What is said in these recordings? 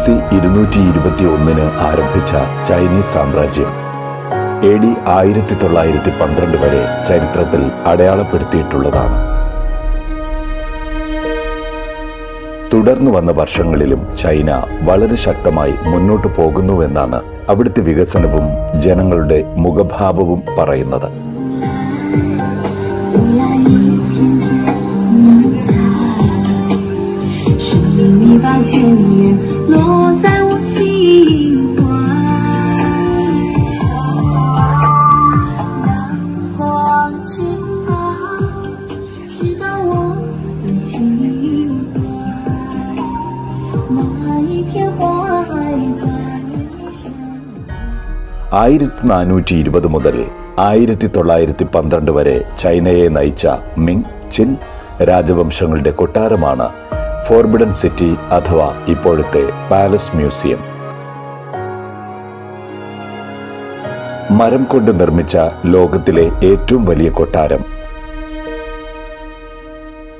C ഇരുന്നൂറ്റി ഇരുപത്തി ഒന്നിന് ആരംഭിച്ച ചൈനീസ് സാമ്രാജ്യം. എ ഡി ആയിരത്തി തൊള്ളായിരത്തി പന്ത്രണ്ട് വരെ ചരിത്രത്തിൽ അടയാളപ്പെടുത്തിയിട്ടുള്ളതാണ്. തുടർന്നു വന്ന വർഷങ്ങളിലും ചൈന വളരെ ശക്തമായി മുന്നോട്ട് പോകുന്നുവെന്നാണ് അവിടുത്തെ വികസനവും ജനങ്ങളുടെ മുഖഭാവവും പറയുന്നത്. 总要 落在我心怀。阳光之花，直到我的情怀，哪一片花还在生？ ആയിരത്തി നാനൂറ്റി ഇരുപത് മുതൽ ആയിരത്തി തൊള്ളായിരത്തി പന്ത്രണ്ട് വരെ ചൈനയെ നയിച്ച മിങ് ചിൻ രാജവംശങ്ങളുടെ കൊട്ടാരമാണ് ഫോർബിഡൻ സിറ്റി അഥവാ ഇപ്പോഴത്തെ പാലസ് മ്യൂസിയം. മരം കൊണ്ട് നിർമ്മിച്ച ലോകത്തിലെ ഏറ്റവും വലിയ കൊട്ടാരം.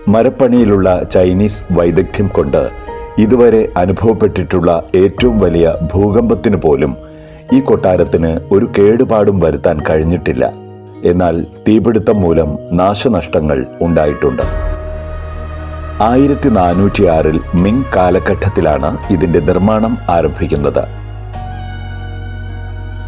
മരപ്പണിയിലുള്ള ചൈനീസ് വൈദഗ്ധ്യം കൊണ്ട് ഇതുവരെ അനുഭവപ്പെട്ടിട്ടുള്ള ഏറ്റവും വലിയ ഭൂകമ്പത്തിന് പോലും ഈ കൊട്ടാരത്തിന് ഒരു കേടുപാടും വരുത്താൻ കഴിഞ്ഞിട്ടില്ല. എന്നാൽ തീപിടുത്തം മൂലം നാശനഷ്ടങ്ങൾ ഉണ്ടായിട്ടുണ്ട്. ആയിരത്തി നാനൂറ്റിയാറിൽ മിങ് കാലഘട്ടത്തിലാണ് ഇതിന്റെ നിർമ്മാണം ആരംഭിക്കുന്നത്.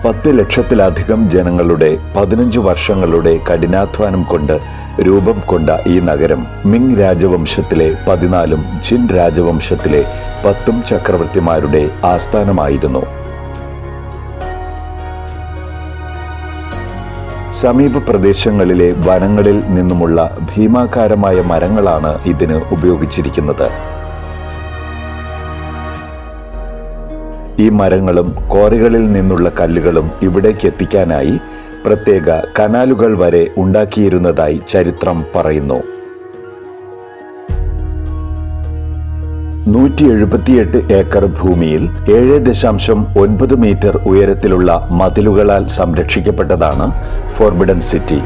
പത്ത് ലക്ഷത്തിലധികം ജനങ്ങളുടെ പതിനഞ്ച് വർഷങ്ങളുടെ കഠിനാധ്വാനം കൊണ്ട് രൂപം കൊണ്ട ഈ നഗരം മിങ് രാജവംശത്തിലെ പതിനാലും ചിൻ രാജവംശത്തിലെ പത്തും ചക്രവർത്തിമാരുടെ ആസ്ഥാനമായിരുന്നു. സമീപ പ്രദേശങ്ങളിലെ വനങ്ങളിൽ നിന്നുമുള്ള ഭീമാകാരമായ മരങ്ങളാണ് ഇതിന് ഉപയോഗിച്ചിരിക്കുന്നത്. ഈ മരങ്ങളും കോറികളിൽ നിന്നുള്ള കല്ലുകളും ഇവിടേക്ക് എത്തിക്കാനായി പ്രത്യേക കനാലുകൾ വരെ ഉണ്ടാക്കിയിരുന്നതായി ചരിത്രം പറയുന്നു. നൂറ്റി എഴുപത്തിയെട്ട് ഏക്കർ ഭൂമിയിൽ ഏഴ് ദശാംശം ഒൻപത് മീറ്റർ ഉയരത്തിലുള്ള മതിലുകളാൽ സംരക്ഷിക്കപ്പെട്ടതാണ് ഫോർബിഡൻ സിറ്റി.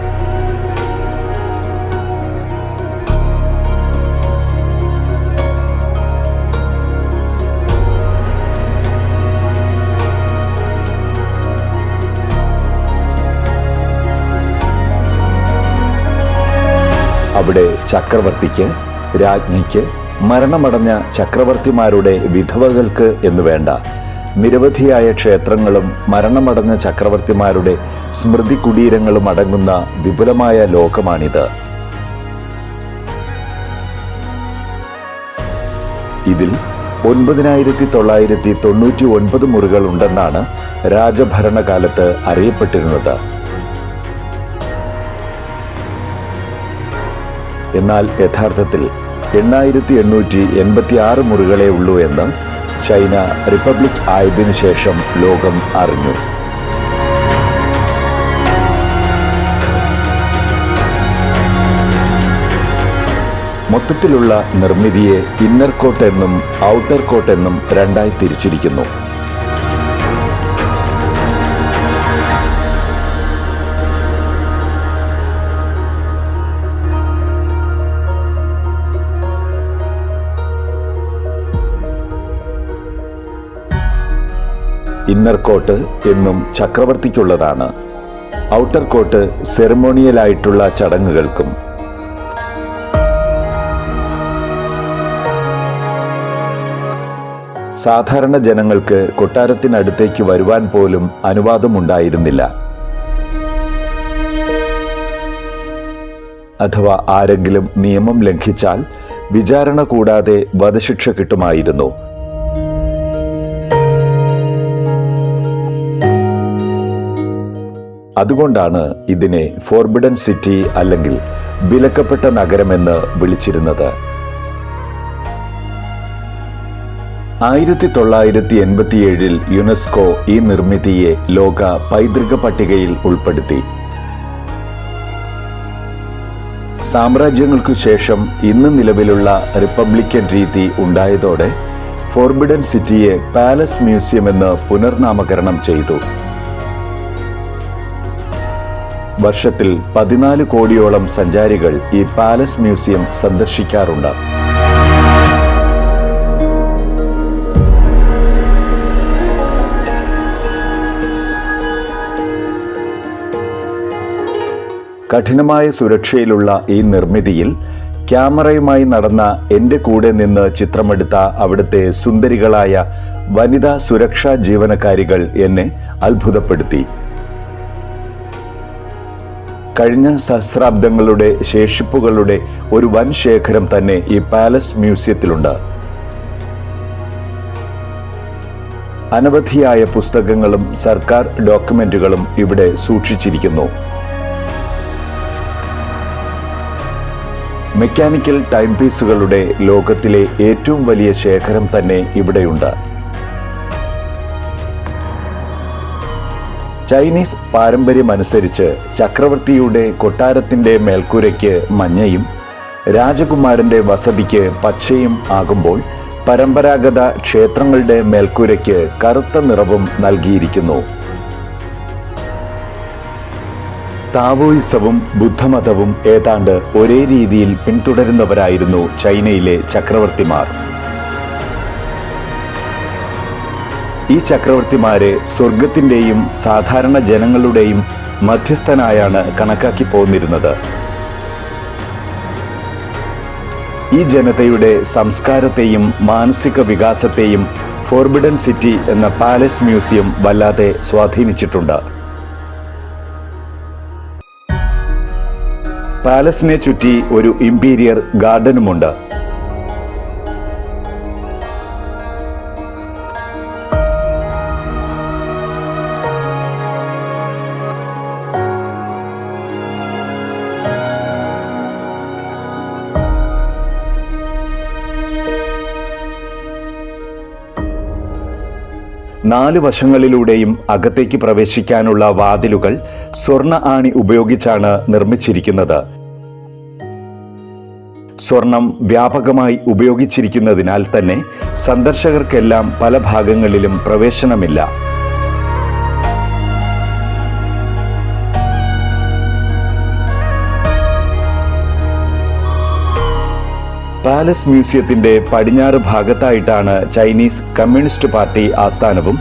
അവിടെ ചക്രവർത്തിക്ക് രാജ്ഞിക്ക് മരണമടഞ്ഞ ചക്രവർത്തിമാരുടെ വിധവകൾക്ക് എന്നു വേണ്ട. നിരവധിയായ ക്ഷേത്രങ്ങളും മരണമടഞ്ഞ ചക്രവർത്തിമാരുടെ സ്മൃതി കുടീരങ്ങളും അടങ്ങുന്ന വിപുലമായ ലോകമാണിത്. ഇതിൽ ഒൻപതിനായിരത്തി തൊള്ളായിരത്തി തൊണ്ണൂറ്റി ഒൻപത് മുറികൾ ഉണ്ടെന്നാണ് രാജഭരണകാലത്ത് അറിയപ്പെട്ടിരുന്നത്. എന്നാൽ യഥാർത്ഥത്തിൽ എണ്ണായിരത്തി എണ്ണൂറ്റി എൺപത്തി ആറ് മുറികളെ ഉള്ളൂ എന്ന് ചൈന റിപ്പബ്ലിക് ആയതിനു ശേഷം ലോകം അറിഞ്ഞു. മൊത്തത്തിലുള്ള നിർമ്മിതിയെ ഇന്നർ കോട്ട് എന്നും ഔട്ടർ കോട്ട് എന്നും രണ്ടായി തിരിച്ചിരിക്കുന്നു. ഇന്നർ കോട്ട് എന്നും ചക്രവർത്തിക്കുള്ളതാണ്. Outer coat സെറമോണിയലായിട്ടുള്ള ചടങ്ങുകൾക്കും. സാധാരണ ജനങ്ങൾക്ക് കൊട്ടാരത്തിനടുത്തേക്ക് വരുവാൻ പോലും അനുവാദമുണ്ടായിരുന്നില്ല. അഥവാ ആരെങ്കിലും നിയമം ലംഘിച്ചാൽ വിചാരണ കൂടാതെ വധശിക്ഷ കിട്ടുമായിരുന്നു. അതുകൊണ്ടാണ് ഇതിനെ ഫോർബിഡൻ സിറ്റി അല്ലെങ്കിൽ വിലക്കപ്പെട്ട നഗരമെന്ന് വിളിച്ചിരുന്നത്. ആയിരത്തി തൊള്ളായിരത്തി എൺപത്തിയേഴിൽ യുനെസ്കോ ഈ നിർമ്മിതിയെ ലോക പൈതൃക പട്ടികയിൽ ഉൾപ്പെടുത്തി. സാമ്രാജ്യങ്ങൾക്കു ശേഷം ഇന്ന് നിലവിലുള്ള റിപ്പബ്ലിക്കൻ രീതി ഉണ്ടായതോടെ ഫോർബിഡൻ സിറ്റിയെ പാലസ് മ്യൂസിയം എന്ന് പുനർനാമകരണം ചെയ്തു. വർഷത്തിൽ പതിനാല് കോടിയോളം സഞ്ചാരികൾ ഈ പാലസ് മ്യൂസിയം സന്ദർശിക്കാറുണ്ട്. കഠിനമായ സുരക്ഷയിലുള്ള ഈ നിർമ്മിതിയിൽ ക്യാമറയുമായി നടന്ന എന്റെ കൂടെ നിന്ന് ചിത്രമെടുത്ത അവിടുത്തെ സുന്ദരികളായ വനിതാ സുരക്ഷാ ജീവനക്കാരികൾ എന്നെ അത്ഭുതപ്പെടുത്തി. കഴിഞ്ഞ സഹസ്രാബ്ദങ്ങളുടെ ശേഷിപ്പുകളുടെ ഒരു വൻ ശേഖരം തന്നെ ഈ പാലസ് മ്യൂസിയത്തിലുണ്ട്. അനവധിയായ പുസ്തകങ്ങളും സർക്കാർ ഡോക്യുമെന്റുകളും ഇവിടെ സൂക്ഷിച്ചിരിക്കുന്നു. മെക്കാനിക്കൽ ടൈം പീസുകളുടെ ലോകത്തിലെ ഏറ്റവും വലിയ ശേഖരം തന്നെ ഇവിടെയുണ്ട്. ചൈനീസ് പാരമ്പര്യമനുസരിച്ച് ചക്രവർത്തിയുടെ കൊട്ടാരത്തിന്റെ മേൽക്കൂരയ്ക്ക് മഞ്ഞയും രാജകുമാരന്റെ വസതിക്ക് പച്ചയും ആകുമ്പോൾ പരമ്പരാഗത ക്ഷേത്രങ്ങളുടെ മേൽക്കൂരയ്ക്ക് കറുത്ത നിറവും നൽകിയിരിക്കുന്നു. താവോയിസവും ബുദ്ധമതവും ഏതാണ്ട് ഒരേ രീതിയിൽ പിന്തുടരുന്നവരായിരുന്നു ചൈനയിലെ ചക്രവർത്തിമാർ. ഈ ചക്രവർത്തിമാരെ സ്വർഗത്തിന്റെയും സാധാരണ ജനങ്ങളുടെയും മധ്യസ്ഥനായാണ് കണക്കാക്കി പോന്നിരുന്നത്. ഈ ജനതയുടെ സംസ്കാരത്തെയും മാനസിക വികാസത്തെയും ഫോർബിഡൻ സിറ്റി എന്ന പാലസ് മ്യൂസിയം വല്ലാതെ സ്വാധീനിച്ചിട്ടുണ്ട്. പാലസിനെ ചുറ്റി ഒരു ഇമ്പീരിയർ ഗാർഡനുമുണ്ട്. നാല് വശങ്ങളിലൂടെയും അകത്തേക്ക് പ്രവേശിക്കാനുള്ള വാതിലുകൾ സ്വർണ ആണി ഉപയോഗിച്ചാണ് നിർമ്മിച്ചിരിക്കുന്നത്. സ്വർണം വ്യാപകമായി ഉപയോഗിച്ചിരിക്കുന്നതിനാൽ തന്നെ സന്ദർശകർക്കെല്ലാം പല ഭാഗങ്ങളിലും പ്രവേശനമില്ല. പാലസ് മ്യൂസിയത്തിന്റെ പടിഞ്ഞാറ് ഭാഗത്തായിട്ടാണ് ചൈനീസ് കമ്മ്യൂണിസ്റ്റ് പാർട്ടി ആസ്ഥാനവും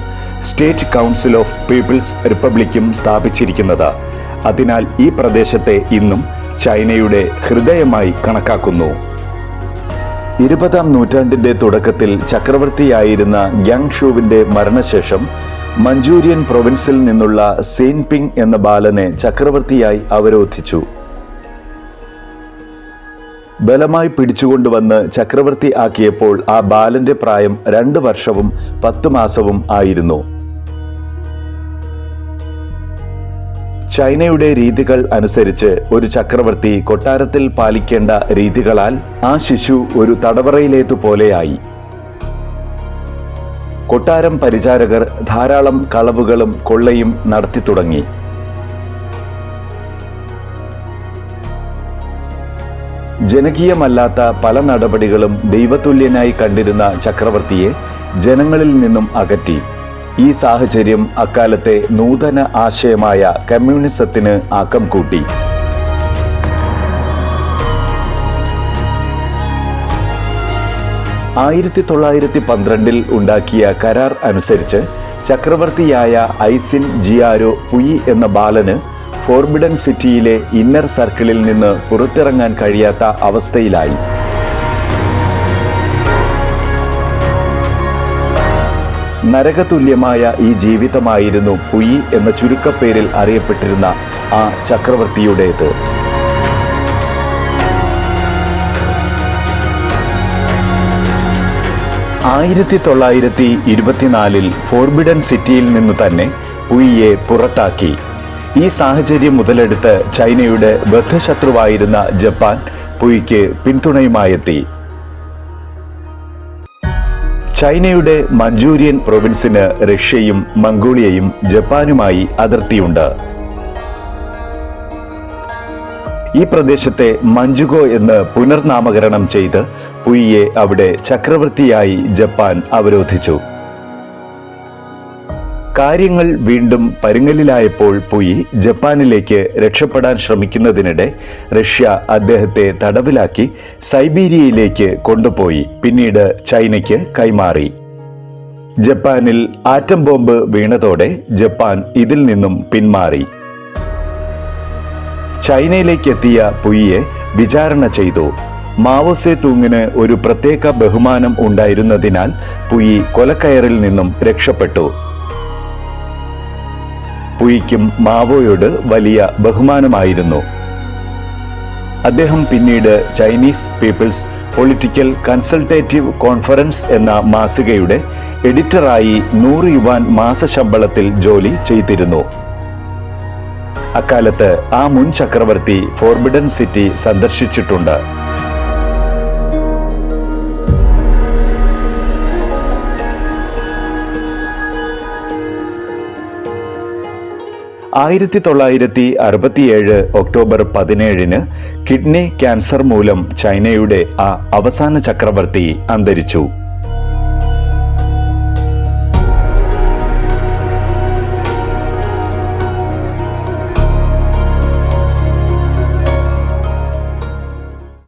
സ്റ്റേറ്റ് കൗൺസിൽ ഓഫ് പീപ്പിൾസ് റിപ്പബ്ലിക്കും സ്ഥാപിച്ചിരിക്കുന്നത്. അതിനാൽ ഈ പ്രദേശത്തെ ഇന്നും ചൈനയുടെ ഹൃദയമായി കണക്കാക്കുന്നു. ഇരുപതാം നൂറ്റാണ്ടിന്റെ തുടക്കത്തിൽ ചക്രവർത്തിയായിരുന്ന ഗ്യാങ് ഷൂവിന്റെ മരണശേഷം മഞ്ചൂരിയൻ പ്രൊവിൻസിൽ നിന്നുള്ള സെയിൻ പിങ് എന്ന ബാലനെ ചക്രവർത്തിയായി അവരോധിച്ചു. ബലമായി പിടിച്ചുകൊണ്ടുവന്ന് ചക്രവർത്തി ആക്കിയപ്പോൾ ആ ബാലന്റെ പ്രായം രണ്ട് വർഷവും പത്തു മാസവും ആയിരുന്നു. ചൈനയുടെ രീതികൾ അനുസരിച്ച് ഒരു ചക്രവർത്തി കൊട്ടാരത്തിൽ പാലിക്കേണ്ട രീതികളാൽ ആ ശിശു ഒരു തടവറയിലേതുപോലെയായി കൊട്ടാരം പരിചാരകർ ധാരാളം കളവുകളും കൊള്ളയും നടത്തി തുടങ്ങി. ജനകീയമല്ലാത്ത പല നടപടികളും ദൈവതുല്യനായി കണ്ടിരുന്ന ചക്രവർത്തിയെ ജനങ്ങളിൽ നിന്നും അകറ്റി. ഈ സാഹചര്യം അക്കാലത്തെ നൂതന ആശയമായ കമ്മ്യൂണിസത്തിന് ആക്കം കൂട്ടി. ആയിരത്തി തൊള്ളായിരത്തി പന്ത്രണ്ടിൽ ഉണ്ടാക്കിയ കരാർ അനുസരിച്ച് ചക്രവർത്തിയായ ഐസിൻ ജിയാരോ പുയി എന്ന ബാലന് ഫോർബിഡൻ സിറ്റിയിലെ ഇന്നർ സർക്കിളിൽ നിന്ന് പുറത്തിറങ്ങാൻ കഴിയാത്ത അവസ്ഥയിലായി. നരകതുല്യമായ ഈ ജീവിതമായിരുന്നു പുയി എന്ന ചുരുക്കപ്പേരിൽ അറിയപ്പെട്ടിരുന്ന ആ ചക്രവർത്തിയുടേത്. ആയിരത്തി തൊള്ളായിരത്തി ഇരുപത്തിനാലിൽ ഫോർബിഡൻ സിറ്റിയിൽ നിന്ന് തന്നെ പുയിയെ പുറത്താക്കി. ഈ സാഹചര്യം മുതലെടുത്ത് ചൈനയുടെ ബദ്ധശത്രുവായിരുന്ന ജപ്പാൻ പുയിക്ക് പിന്തുണയുമായെത്തി. ചൈനയുടെ മഞ്ചൂരിയൻ പ്രൊവിൻസിന് റഷ്യയും മംഗോളിയയും ജപ്പാനുമായി അതിർത്തിയുണ്ട്. ഈ പ്രദേശത്തെ മഞ്ജുഗോ എന്ന് പുനർനാമകരണം ചെയ്ത് പുയിയെ അവിടെ ചക്രവർത്തിയായി ജപ്പാൻ അവരോധിച്ചു. കാര്യങ്ങൾ വീണ്ടും പരുങ്ങലിലായപ്പോൾ പോയി ജപ്പാനിലേക്ക് രക്ഷപ്പെടാൻ ശ്രമിക്കുന്നതിനിടെ റഷ്യ അദ്ദേഹത്തെ തടവിലാക്കി സൈബീരിയയിലേക്ക് കൊണ്ടുപോയി പിന്നീട് ചൈനയ്ക്ക് കൈമാറി. ജപ്പാനിൽ ആറ്റം ബോംബ് വീണതോടെ ജപ്പാൻ ഇതിൽ നിന്നും പിന്മാറി. ചൈനയിലേക്കെത്തിയ പുയിയെ വിചാരണ ചെയ്തു. മാവോസെ തൂങ്ങിന് ഒരു പ്രത്യേക ബഹുമാനം ഉണ്ടായിരുന്നതിനാൽ പുയി കൊലക്കയറിൽ നിന്നും രക്ഷപ്പെട്ടു. പുയിക്കും മാവോയോട് വലിയ ബഹുമാനമായിരുന്നു. അദ്ദേഹം പിന്നീട് Chinese People's Political Consultative Conference എന്ന മാസികയുടെ എഡിറ്ററായി നൂറ് യുവാൻ മാസശമ്പളത്തിൽ ജോലി ചെയ്തിരുന്നു. അക്കാലത്ത് ആ മുൻ ചക്രവർത്തി ഫോർബിഡൻ സിറ്റി സന്ദർശിച്ചിട്ടുണ്ട്. ആയിരത്തി തൊള്ളായിരത്തി അറുപത്തിയേഴ് ഒക്ടോബർ പതിനേഴിന് കിഡ്നി ക്യാൻസർ മൂലം ചൈനയുടെ ആ അവസാന ചക്രവർത്തി അന്തരിച്ചു.